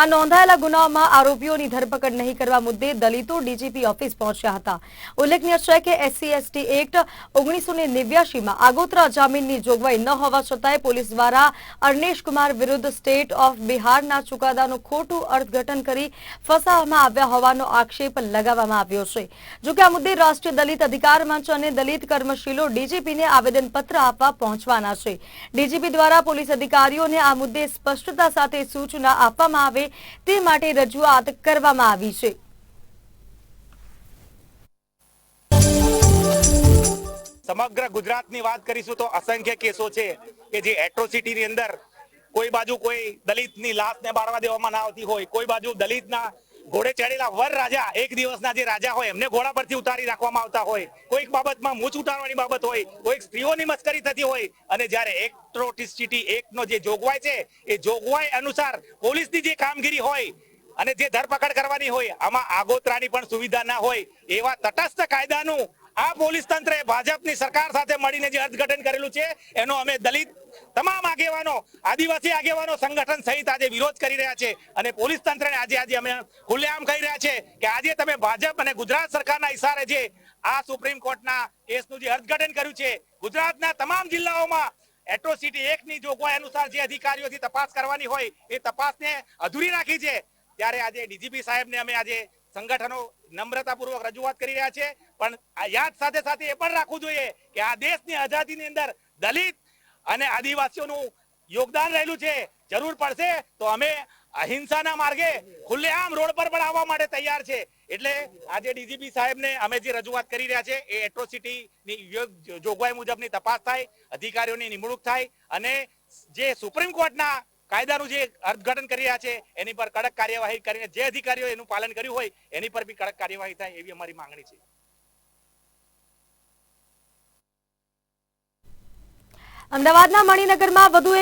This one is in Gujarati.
આ નોંધાયેલા ગુનાઓમાં આરોપીઓની ધરપકડ નહીં કરવા મુદ્દે દલિતો ડીજીપી ઓફિસ પહોંચ્યા હતા. ઉલ્લેખનીય છે કે એસસી, એસટી એક્ટ ઓગણીસો ને નેવ્યાસીમાં આગોતરા જામીનની જોગવાઈ ન હોવા છતાંય પોલીસ દ્વારા અર્નેશ કુમાર વિરુદ્ધ સ્ટેટ ઓફ બિહારના ચુકાદાનું ખોટું અર્થઘટન કરી ફસાવવામાં આવ્યા હોવાનો આક્ષેપ લગાવવામાં આવ્યો છે. જોકે આ મુદ્દે રાષ્ટ્રીય દલિત અધિકાર મંચ અને દલિત કર્મશીલો ડીજીપીને આવેદનપત્ર આપવા પહોંચવાના છે. ડીજીપી દ્વારા પોલીસ અધિકારીઓને આ મુદ્દે સ્પષ્ટતા સાથે સૂચના આપવામાં આવે તે માટે રજૂઆત કરવામાં આવી છે. સમગ્ર ગુજરાતની વાત કરીશું તો અસંખ્ય કેસો છે કે જે એટ્રોસિટીની અંદર કોઈ બાજુ કોઈ દલિતની લાશને બાળવા દેવામાં ના આવતી હોય, કોઈ બાજુ દલિતના ઘોડે ચડેલા વર રાજા, એક દિવસના જે રાજા હોય, એમને ઘોડા પરથી ઉતારી રાખવામાં આવતા હોય. કોઈક બાબતમાં મૂછ ઉતારવાની બાબત હોય, કોઈક સ્ત્રીઓની મસ્કરી થતી હોય. અને જ્યારે એટ્રોસિટી એકનો જે જોગવાઈ છે, એ જોગવાઈ અનુસાર પોલીસની જે કામગીરી હોય અને જે ધરપકડ કરવાની હોય, આમાં આગોતરાની પણ સુવિધા ના હોય, એવા તટસ્થ કાયદાનું આ પોલીસ તંત્રે ભાજપની સરકાર સાથે મળીને જે અર્થઘટન કરેલું છે, એનો અમે દલિત તમામ આગેવાનો, આદિવાસી આગેવાનો સંગઠન સહિત આજે વિરોધ કરી રહ્યા છે અને પોલીસ તંત્રને આજે આજે અમે ખુલ્લેઆમ કહી રહ્યા છે કે આજે તમે ભાજપ અને ગુજરાત સરકારના ઇશારે જે આ સુપ્રીમ કોર્ટના કેસનું જે અર્થઘટન કર્યું છે, ગુજરાતના તમામ જિલ્લાઓમાં એટ્રોસિટી એકની જોગવાઈ અનુસાર જે અધિકારીઓથી તપાસ કરવાની હોય, એ તપાસને અધૂરી રાખી છે. ત્યારે આજે ડીજીપી સાહેબને અમે આજે સંગઠનો નમ્રતાપૂર્વક રજૂઆત કરી રહ્યા છે. પણ યાદ સાથે સાથે એ પણ રાખવું જોઈએ કે આ દેશની આઝાદીની અંદર દલિત અને આદિવાસીઓનું યોગદાન રહેલું છે. જરૂર પડશે તો અમે અહિંસાના માર્ગે ખુલ્લેઆમ રોડ પર પણ આવવા માટે તૈયાર છે. એટલે આજે ડીજીપી સાહેબને અમે જે રજૂઆત કરી રહ્યા છે એ એટ્રોસિટીની જોગવાઈ મુજબની તપાસ થાય, અધિકારીઓની નિમણૂક થાય અને જે સુપ્રીમ કોર્ટના કાયદાનું જે અર્થઘટન કરી રહ્યા છે એની પર કડક કાર્યવાહી કરીને જે અધિકારીઓ એનું પાલન કર્યું હોય એની પર બી કડક કાર્યવાહી થાય એવી અમારી માંગણી છે. અમદાવાદના મણિનગરમાં વધુ એક